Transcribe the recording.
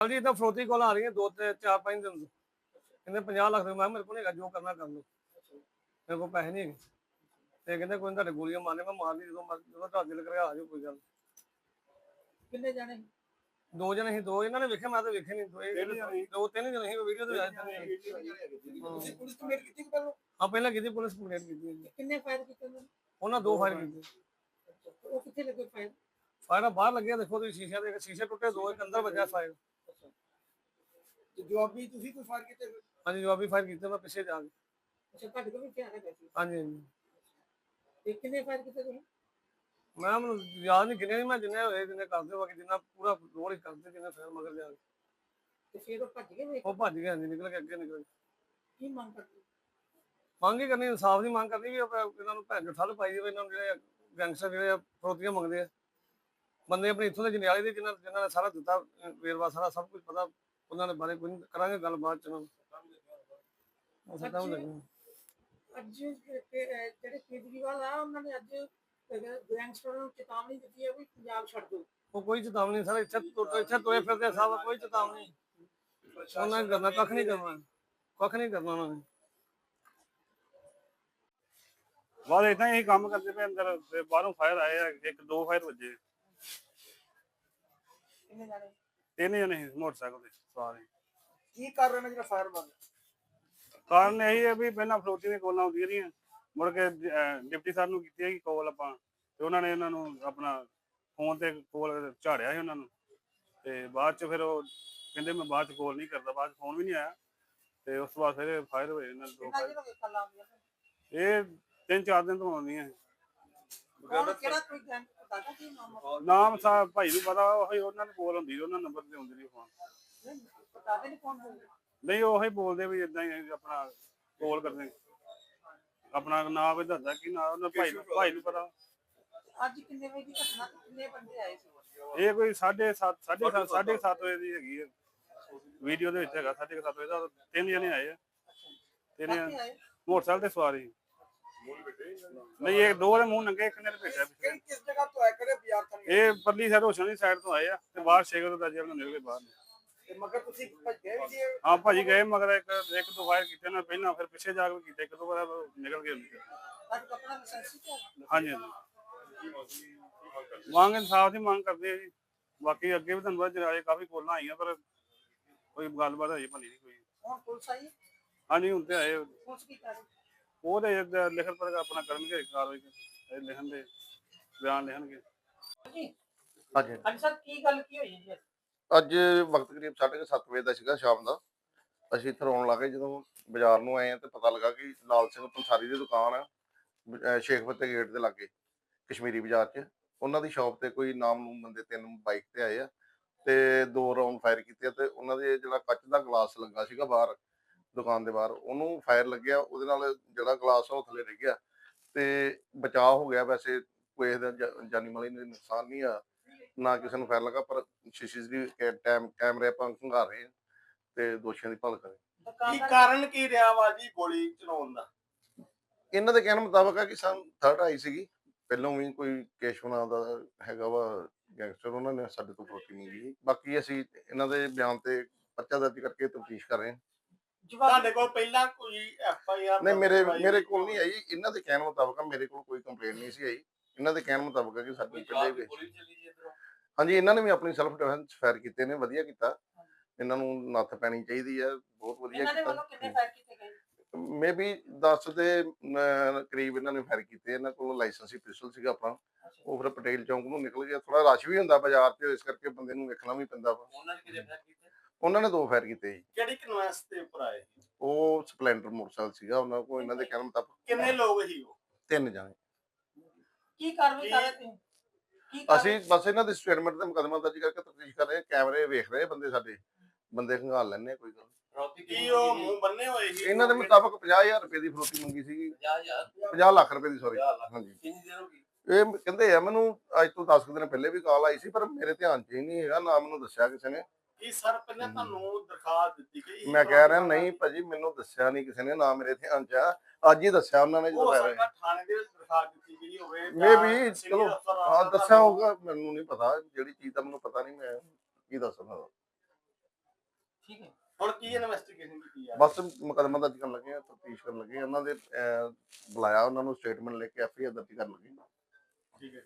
ਹਾਂਜੀ ਇਦਾਂ ਫਰੋਤੀ ਕੋਲ ਆ ਰਹੀਆਂ ਦੋ ਤੇ ਚਾਰ ਪੰਜ ਦਿਨ ਤੋਂ। ਕਹਿੰਦੇ 50 ਲੱਖ ਰੁਪਏ ਮੈਂ ਮੇਰੇ ਕੋਲ ਨਹੀਂ ਹੈਗਾ ਜੋ ਕਰਨਾ ਕਰ ਲਓ। ਮੇਰੇ ਕੋਲ ਪੈਸੇ ਨਹੀਂ ਹੈਗੇ। ਤੇ ਕਹਿੰਦੇ ਕੋਈ ਤੁਹਾਡੇ ਗੋਲੀਆਂ ਮਾਰਨੇ ਮੈਂ ਮਾਰ ਲਈ ਜਦੋਂ ਮਰ- ਜਦੋਂ ਤੁਹਾਡੇ ਦਿਲ ਕਰਿਆ ਆ ਜਾਓ ਕੋਈ ਗੱਲ ਨੀ। ਕਿੰਨੇ ਜਾਣੇ ਦੋ ਜਣੇ ਸੀ ਦੋ। ਇਹਨਾਂ ਨੇ ਵੇਖਿਆ ਮੈਂ ਤਾਂ ਵੇਖਿਆ ਨਹੀਂ ਦੋ ਦੋ ਤਿੰਨ ਜਣੇ ਸੀ ਵੀਡੀਓ ਤੇ ਆਏ ਸੀ। ਤੁਸੀਂ ਪੁਲਿਸ ਕੰਪਲੇਂਟ ਕੀਤੀ ਕਿ ਪਹਿਲਾਂ? ਹਾਂ ਪਹਿਲਾਂ ਕੀਤੀ ਪੁਲਿਸ ਕੰਪਲੇਂਟ ਕੀਤੀ ਹੈ ਜੀ। ਕਿੰਨੇ ਫਾਇਰ ਕੀਤੇ ਉਹਨਾਂ ਨੇ? ਉਹਨਾਂ ਦੋ ਫਾਇਰ ਕੀਤੇ। ਉਹ ਕਿੱਥੇ ਲੱਗੇ ਫਾਇਰ? ਫਾਇਰ ਬਾਹਰ ਲੱਗਿਆ ਦੇਖੋ ਤੁਸੀਂ ਸ਼ੀਸ਼ੇ ਦੇ ਸ਼ੀਸ਼ੇ ਟੁੱਟੇ ਦੋ ਇੱਕ ਅੰਦਰ ਵੱਜਾ ਫਾਇਰ। ਤੇ ਜਵਾਬੀ ਤੁਸੀਂ ਕੋਈ ਫਾਇਰ ਕੀਤੇ ਫਿਰ? ਹਾਂਜੀ ਜਵਾਬੀ ਫਾਇਰ ਕੀਤੇ ਮੈਂ ਪਿੱਛੇ ਜਾ ਕੇ। ਅੱਛਾ ਤੁਹਾਡੇ ਕੋਲ ਵੀ ਹਥਿਆਰ ਹੈਗਾ ਸੀ। ਹਾਂਜੀ ਹਾਂਜੀ। ਤੇ ਕਿੰਨੇ ਫਾਇਰ ਕੀਤੇ ਤੁਸੀਂ? ਮੈਂ ਮੈਨੂੰ ਯਾਦ ਨਹੀਂ ਨਹੀਂ ਮੈਂ ਜਿੰਨੇ ਹੋਏ ਜਿੰਨੇ ਕਰਦੇ ਬਾਕੀ ਜਿੰਨਾ ਪੂਰਾ ਰੋਲ ਹੀ ਕਰਦੇ ਜਿੰਨੇ ਫਾਇਰ ਮਗਰ ਜਾ ਕੇ। ਤੇ ਫਿਰ ਉਹ ਭੱਜ ਗਏ ਵੇਖ ਉਹ ਭੱਜ ਗਿਆ ਹਾਂਜੀ ਨਿਕਲ ਕੇ ਅੱਗੇ ਨਿਕਲ। ਗਿਆ ਕੀ ਮੰਗ ਕਰਦੇ? ਮੰਗ ਹੀ ਕਰਨੀ ਇਨਸਾਫ ਦੀ ਮੰਗ ਕਰਨੀ ਵੀ ਆਪਾਂ ਇਹਨਾਂ ਨੂੰ ਭੈਣ ਚੋ ਠੱਲ ਪਾਈ ਜਾਵੇ ਇਹਨਾਂ ਨੂੰ ਜਿਹੜੇ ਗੈਂਗਸਟਰ ਜਿਹੜੇ ਆ ਫਰੋਤੀਆਂ ਮੰਗਦੇ ਆ। ਬੰਦੇ ਆਪਣੇ ਇੱਥੋਂ ਦੇ ਜੰਡਿਆਲੇ ਦੇ ਜਿਨ੍ਹਾਂ ਜਿਨ੍ਹਾਂ ਨੇ ਸਾਰਾ ਦਿੱਤਾ ਅਹ ਵੇਰਵਾ ਸਾਰਾ ਸਭ ਕੁਝ ਪਤਾ ਉਹਨਾਂ ਦੇ ਬਾਰੇ ਕੋਈ ਕਰਾਂਗੇ ਗੱਲਬਾਤ ਚ ਉਹਨਾਂ ਨੂੰ ਉਸੇ ਟਾਈਮ ਲੱਗਣਾ ਅੱਜ ਜਿਹੜੇ ਕੇਜਰੀਵਾਲ ਆ ਉਹਨਾਂ ਨੇ ਅੱਜ ਗੈਂਗਸਟਰਾਂ ਨੂੰ ਚੇਤਾਵਨੀ ਦਿੱਤੀ ਹੈ ਵੀ ਪੰਜਾਬ ਛੱਡ ਦਿਓ। ਉਹ ਕੋਈ ਚੇਤਾਵਨੀ ਨਹੀਂ ਸਾਰੇ ਇੱਥੇ ਤੁਰ ਇੱਥੇ ਤੁਰੇ ਫਿਰਦੇ ਸਭ ਕੋਈ ਚੇਤਾਵਨੀ। ਉਹਨਾਂ ਨੇ ਕਰਨਾ ਕੱਖ ਨਹੀਂ ਕਰਨਾ। ਕੱਖ ਨਹੀਂ ਕਰਨਾ ਉਹਨਾਂ ਨੇ। ਬਾਅਦ ਇਦਾਂ ਹੀ ਕੰਮ ਕਰਦੇ ਪਏ ਅੰਦਰ ਤੇ ਬਾਹਰੋਂ ਫਾਇਰ ਆਏ ਆ ਇੱਕ ਦੋ ਫਾਇਰ ਵੱਜੇ। ਕਿੰਨੇ ਜਾਣੇ? ਤਿੰਨ ਜਣੇ ਸੀ ਮੋਟਰਸਾਈਕਲ ਤੇ ਸਵਾਰ ਕੀ ਕਰ ਰਹੇ ਨੇ ਜਿਹੜਾ ਫਾਇਰ ਬੰਦ ਕਾਰਨ ਇਹ ਹੈ ਵੀ ਪਹਿਲਾਂ ਫਲੋਟੀ ਦੀਆਂ ਕੋਲਾਂ ਆਉਂਦੀਆਂ ਰਹੀਆਂ। ਮੁੜ ਕੇ ਅਹ, ਡਿਪਟੀ ਸਾਹਿਬ ਨੂੰ ਕੀਤੀ ਹੈਗੀ ਕੋਲ ਆਪਾਂ। ਤੇ ਉਹਨਾਂ ਨੇ ਇਹਨਾਂ ਨੂੰ ਆਪਣਾ ਫੋਨ ਤੇ ਕੋਲ ਝਾੜਿਆ ਸੀ ਉਹਨਾਂ ਨੂੰ। ਤੇ ਬਾਅਦ ਚ ਫਿਰ ਉਹ ਕਹਿੰਦੇ ਮੈਂ ਬਾਅਦ ਚ ਕੋਲ ਨਹੀਂ ਕਰਦਾ ਬਾਅਦ ਚ ਫੋਨ ਵੀ ਨਹੀਂ ਆਇਆ। ਤੇ ਉਸ ਤੋਂ ਬਾਅਦ ਫਿਰ ਫਾਇਰ ਹੋਏ ਇਹਨਾਂ ਦੇ ਦੋ ਕਿੰਨਾ fire। ਜਿਹੜਾ ਵੇਖਣ ਲਾਉਂਦੀਆਂ ਇਹ ਤਿੰਨ ਚਾਰ ਦਿਨ ਤੋਂ ਆਉਂਦੀਆਂ ਕੌਣ ਕਿਹੜਾ ਕੋਈ ਗੈਂਗ ਪਤਾ ਕੀ ਨਾਮ ਸਾਹਿਬ ਭਾਈ ਨੂੰ ਪਤਾ ਉਹ ਉਹਨਾਂ ਨੂੰ ਕੋਲ ਹੁੰਦੀ ਉਹਨਾਂ ਨੰਬਰ ਤੇ ਹੁੰਦੀ ਸੀ ਫੋਨ ਨਹੀਂ, ਪਤਾ ਤੇ ਨਹੀਂ ਕੌਣ ਹੋਊਗਾ ਨਹੀਂ ਉਹ ਹੀ ਬੋਲਦੇ ਵੀ ਇਦਾਂ ਹੀ ਆਪਣਾ ਕੋਲ ਕਰਦੇ। ਆਪਣਾ ਨਾਮ ਵੀ ਦੱਸਦਾ ਕਿ ਨਾ ਉਹਨਾਂ ਭਾਈ ਨੂੰ ਭਾਈ ਨੂੰ ਪਤਾ। ਅੱਜ ਕਿੰਨੇ ਵਜੇ ਦੀ ਘਟਨਾ ਤੇ ਕਿੰਨੇ ਬੰਦੇ ਆਏ ਸੀ? ਇਹ ਕੋਈ 7:30 7:30 7:30 ਵਜੇ ਦੀ ਹੈਗੀ ਹੈ ਵੀਡੀਓ ਦੇ ਵਿੱਚ ਹੈਗਾ 7:30 ਵਜੇ ਦਾ ਤਿੰਨ ਜਣੇ ਆਏ ਆ। ਤਿੰਨ ਕਾਹਤੇ ਜਣੇ ਆਏ? ਮੋਟਰਸਾਈਕਲ ਤੇ ਸਵਾਰੀ। ਨਹੀਂ ਇਹ ਦੋ ਦੇ ਮੂੰਹ ਨੰਗੇ ਇੱਕ ਨੇ ਭੇਜਿਆ ਪਿੱਛੇ। ਕਿਸ ਜਗ੍ਹਾ ਤੋਂ ਆਏ ਕਿਹੜੇ ਬਾਜ਼ਾਰ ਤੋਂ ਇਹ ਪਰਲੀ ਸਾਈਡ ਹੋਸ਼ਨ ਦੀ ਸਾਈਡ ਤੋਂ ਆਏ ਆ ਤੇ ਬਾਹਰ ਸ਼ੇਗਰ ਦਾ ਜੇਬ ਨਾਲ ਨਿਕਲ ਬਾਹਰ। ਤੇ ਮਗਰ ਤੁਸੀਂ ਭੱਜੇ ਵੀ ਜੀ ਹਾਂ ਭਾਜੀ ਗਏ ਮਗਰ ਇੱਕ ਇੱਕ ਦੋ ਵਾਰ ਕੀਤੇ ਨਾ ਪਹਿਲਾਂ ਫਿਰ ਪਿੱਛੇ ਜਾ ਕੇ ਕੀਤੇ ਇੱਕ ਦੋ ਵਾਰ ਨਿਕਲ ਗਏ ਹਾਂਜੀ ਹਾਂਜੀ। ਮੰਗ ਇਨਸਾਫ ਦੀ ਮੰਗ ਕਰਦੇ ਆ ਜੀ। ਬਾਕੀ ਅੱਗੇ ਵੀ ਤੁਹਾਨੂੰ ਪਤਾ ਜਰਾਏ ਕਾਫੀ ਕੋਲਾਂ ਆਈਆਂ ਪਰ ਕੋਈ ਗੱਲਬਾਤ ਹੋਈ ਬਣੀ ਨਹੀਂ ਕੋਈ। ਹੁਣ ਪੁਲਿਸ ਆਈ? ਹਾਂਜੀ ਹੁਣ ਤੇ ਆਏ। ਪੁਲਿਸ ਕੀ ਕਰ ਉਹਦੇ ਲਿਖਤ ਪਰ ਆਪਣਾ ਕਰਨਗੇ ਕਾਰਵਾਈ ਇਹ ਲਿਖਣ ਦੇ ਬਿਆਨ ਲਿਖਣਗੇ। ਜੀ ਹਾਂਜੀ। ਹਾਂਜੀ ਸਰ ਕੀ ਗੱਲ ਕੀ ਹੋਈ ਜੀ? ਅੱਜ ਵਕਤ ਕਰੀਬ 7:30 ਵਜੇ ਦਾ ਸੀਗਾ ਸ਼ਾਮ ਦਾ। ਅਸੀਂ ਇੱਥੇ ਆਉਣ ਲੱਗੇ ਜਦੋਂ ਬਾਜ਼ਾਰ ਨੂੰ ਆਏ ਆ ਤੇ ਪਤਾ ਲੱਗਾ ਕਿ ਲਾਲ ਸਿੰਘ ਪੰਸਾਰੀ ਦੀ ਦੁਕਾਨ ਆ ਸ਼ੇਖ ਫਤਿਹ ਗੇਟ ਦੇ ਲਾਗੇ ਕਸ਼ਮੀਰੀ ਬਾਜ਼ਾਰ 'ਚ। ਉਹਨਾਂ ਦੀ ਸ਼ਾਪ ਤੇ ਕੋਈ ਨਾਮ ਨੂੰ ਬੰਦੇ ਤਿੰਨ ਬਾਈਕ ਤੇ ਆਏ ਆ ਤੇ ਦੋ ਰਾਉਂਡ ਫਾਇਰ ਕੀਤੇ ਤੇ ਉਹਨਾਂ ਦੇ ਜਿਹੜਾ ਕੱਚ ਦਾ ਗਲਾਸ ਲੱਗਾ ਸੀਗਾ ਬਾਹਰ ਦੁਕਾਨ ਦੇ ਬਾਹਰ ਉਹਨੂੰ ਫਾਇਰ ਲੱਗਿਆ ਉਹਦੇ ਨਾਲ ਜਿਹੜਾ ਗਲਾਸ ਉਹ ਥੱਲੇ ਡਿੱਗ ਗਿਆ ਤੇ ਬਚਾਅ ਹੋ ਗਿਆ ਵੈਸੇ ਕੋਈ ਇਹਦਾ ਜਾ- ਜਾਨੀ ਮਾਲੀ ਨੂੰ ਨੁਕਸਾਨ ਨਹੀਂ ਆ ਨਾ ਕਿਸੇ ਨੂੰ ਫਾਇਰ ਲੱਗਾ ਪਰ ਸੀਸੀਟੀਵੀ ਟੈਮ ਕੈਮਰੇ ਆਪਾਂ ਖੰਗਾਰ ਰਹੇ ਤੇ ਦੋਸ਼ੀਆਂ ਦੀ ਭਾਲ ਕਰ। ਕੀ ਕਾਰਨ ਕੀ ਰਿਹਾ ਵਾ ਜੀ ਗੋਲੀ ਚਲਾਉਣ ਦਾ ਇਹਨਾਂ ਦੇ ਕਹਿਣ ਮੁਤਾਬਕ ਆ ਕਿ ਸਾਨੂੰ ਥਰਡ ਆਈ ਸੀਗੀ ਪਹਿਲਾਂ ਵੀ ਕੋਈ ਕੇਸ਼ਵ ਨਾਂ ਦਾ ਹੈਗਾ ਵਾ ਗੈਂਗਸਟਰ ਉਹਨਾਂ ਨੇ ਸਾਡੇ ਤੋਂ ਫਰੋਤੀ ਮੰਗੀ। ਬਾਕੀ ਅਸੀਂ ਇਹਨਾਂ ਦੇ ਬਿਆਨ ਤੇ ਪਰਚਾ ਦਰਜ ਕਰਕੇ ਤਫਤੀਸ਼ ਕਰ ਰਹੇ ਹਾਂ ਤੁਹਾਡੇ ਕੋਲ ਪਹਿਲਾਂ ਕੋਈ ਐਫ ਆਈ ਆਰ ਨਹੀਂ ਮੇਰੇ ਮੇਰੇ ਕੋਲ ਨਹੀਂ ਆਈ। ਇਹਨਾਂ ਦੇ ਕਹਿਣ ਮੁਤਾਬਕ ਮੇਰੇ ਕੋਲ ਕੋਈ ਕੰਪਲੇਂਟ ਨਹੀਂ ਸੀ ਆਈ। ਇਹਨਾਂ ਦੇ ਕਹਿਣ ਮੁਤਾਬਕ ਕਿ ਸਾਡੀ ਪਹਿਲੇ ਵੀ ਹਾਂਜੀ ਇਹਨਾਂ ਨੇ ਵੀ ਆਪਣੀ ਸੈਲਫ ਡਿਫੈਂਸ ਫਾਇਰ ਕੀਤੇ ਨੇ ਵਧੀਆ ਕੀਤਾ। ਇਹਨਾਂ ਨੂੰ ਨੱਥ ਪੈਣੀ ਚਾਹੀਦੀ ਹੈ ਬਹੁਤ ਵਧੀਆ ਇਹਨਾਂ ਦੇ ਵੱਲੋਂ ਕੀਤਾ ਕਿੰਨੇ ਫਾਇਰ ਕੀਤੇ ਗਏ? ਮੇਬੀ 10 ਦੇ ਕਰੀਬ ਇਹਨਾਂ ਨੇ ਫਾਇਰ ਕੀਤੇ। ਇਹਨਾਂ ਕੋਲ ਲਾਇਸੈਂਸੀ ਪਿਸਟਲ ਸੀਗਾ ਆਪਣਾ। ਉਹ ਫਿਰ ਪਟੇਲ ਚੌਂਕ ਨੂੰ ਨਿਕਲ ਗਿਆ। ਥੋੜਾ ਰਸ਼ ਵੀ ਹੁੰਦਾ ਬਾਜ਼ਾਰ 'ਚ ਇਸ ਕਰਕੇ ਬੰਦੇ ਨੂੰ ਵੇਖਣਾ ਵੀ ਪੈਂਦਾ ਵਾ। ਉਹਨਾਂ ਨੇ ਦੋ ਫਾਇਰ ਕੀਤੇ ਜੀ ਕਿਹੜੀ ਕਨਵੈਂਸ ਦੇ ਉੱਪਰ ਆਏ ਉਹ ਸਪਲੈਂਡਰ ਮੋਟਰਸਾਈਕਲ ਸੀਗਾ ਉਹਨਾਂ ਕੋਲ ਇਹਨਾਂ ਦੇ ਕਹਿਣ ਮੁਤਾਬਕ। ਕਿੰਨੇ ਲੋਕ ਸੀ ਉਹ? ਤਿੰਨ ਜਾਣੇ। ਕੀ ਕਾਰਵਾਈ ਕਰ ਰਹੇ ਤੁਸੀਂ? ਕੀ ਅਸੀਂ ਬਸ ਇਹਨਾਂ ਦੇ ਸਟੇਟਮੈਂਟ ਤੇ ਮੁਕਦਮਾ ਦਰਜ ਕਰਕੇ ਤਫਤੀਸ਼ ਕਰ ਰਹੇ ਹਾਂ। ਕੈਮਰੇ ਵੇਖ ਰਹੇ ਆ ਬੰਦੇ ਸਾਡੇ। ਬੰਦੇ ਖੰਗਾਲ ਲੈਣੇ ਕੋਈ ਗੱਲ। ਕੀ ਉਹ ਮੂੰਹ ਬੰਨੇ ਹੋਏ ਸੀ? ਇਹਨਾਂ ਦੇ ਮੁਤਾਬਕ 50000 ਰੁਪਏ ਦੀ ਫਰੋਤੀ ਮੰਗੀ ਸੀਗੀ। 50 ਲੱਖ ਰੁਪਏ ਦੀ ਸੌਰੀ ਹਾਂਜੀ। ਕਿੰਨੀ ਦੇਰ ਹੋ ਗਈ? ਇਹ ਕਹਿੰਦੇ ਆ ਮੈਨੂੰ ਅੱਜ ਤੋਂ 10 ਕੁ ਦਿਨ ਪਹਿਲੇ ਵੀ ਕਾਲ ਆਈ ਸੀ ਪਰ ਮੇਰੇ ਧਿਆਨ 'ਚ ਹੀ ਨਹੀਂ ਹੈਗਾ ਨਾ ਮੈਨੂੰ ਦੱਸਿਆ ਕਿਸੇ ਨੇ। ਕੀ ਸਰ ਪਹਿਲਾਂ ਤੁਹਾਨੂੰ ਦਰਖਾਸਤ ਦਿੱਤੀ ਗਈ ਮੈਂ ਕਹਿ ਰਿਹਾ ਨਹੀਂ ਭਾਜੀ ਮੈਨੂੰ ਦੱਸਿਆ ਨਹੀਂ ਕਿਸੇ ਨੇ ਨਾ ਮੇਰੇ ਧਿਆਨ 'ਚ ਆ ਅੱਜ ਹੀ ਦੱਸਿਆ ਉਹਨਾਂ ਨੇ ਜਦੋਂ ਹੋ ਫਾਇਰ ਸਕਦਾ ਥਾਣੇ ਦੇ ਵਿੱਚ ਦਰਖਾਸਤ ਦਿੱਤੀ ਗਈ ਹੋਵੇ Maybe, ਜਾਂ senior ਚਲੋ, ਹਾਂ ਦੱਸਿਆ ਹੋਊਗਾ ਮੈਨੂੰ ਨਹੀਂ ਪਤਾ ਜਿਹੜੀ ਚੀਜ਼ ਦਾ ਮੈਨੂੰ ਪਤਾ ਨਹੀਂ ਮੈਂ ਕੀ ਦੱਸ ਸਕਦਾ। ਹੁਣ ਕੀ ਇਨਵੈਸਟੀਗੇਸ਼ਨ ਕੀਤੀ ਆ ਬਸ ਮੁਕੱਦਮਾ ਦਰਜ ਕਰਨ ਲੱਗੇ ਆ ਤਫਤੀਸ਼ ਕਰਨ ਲੱਗੇ ਆ। ਉਹਨਾਂ ਦੇ ਅਹ, ਬੁਲਾਇਆ ਉਹਨਾਂ ਨੂੰ ਸਟੇਟਮੈਂਟ ਲੈ ਕੇ ਐਫਆਈਆਰ ਦਰਜ ਕਰਨ ਲੱਗੇ ਆ। ਠੀਕ ਹੈ।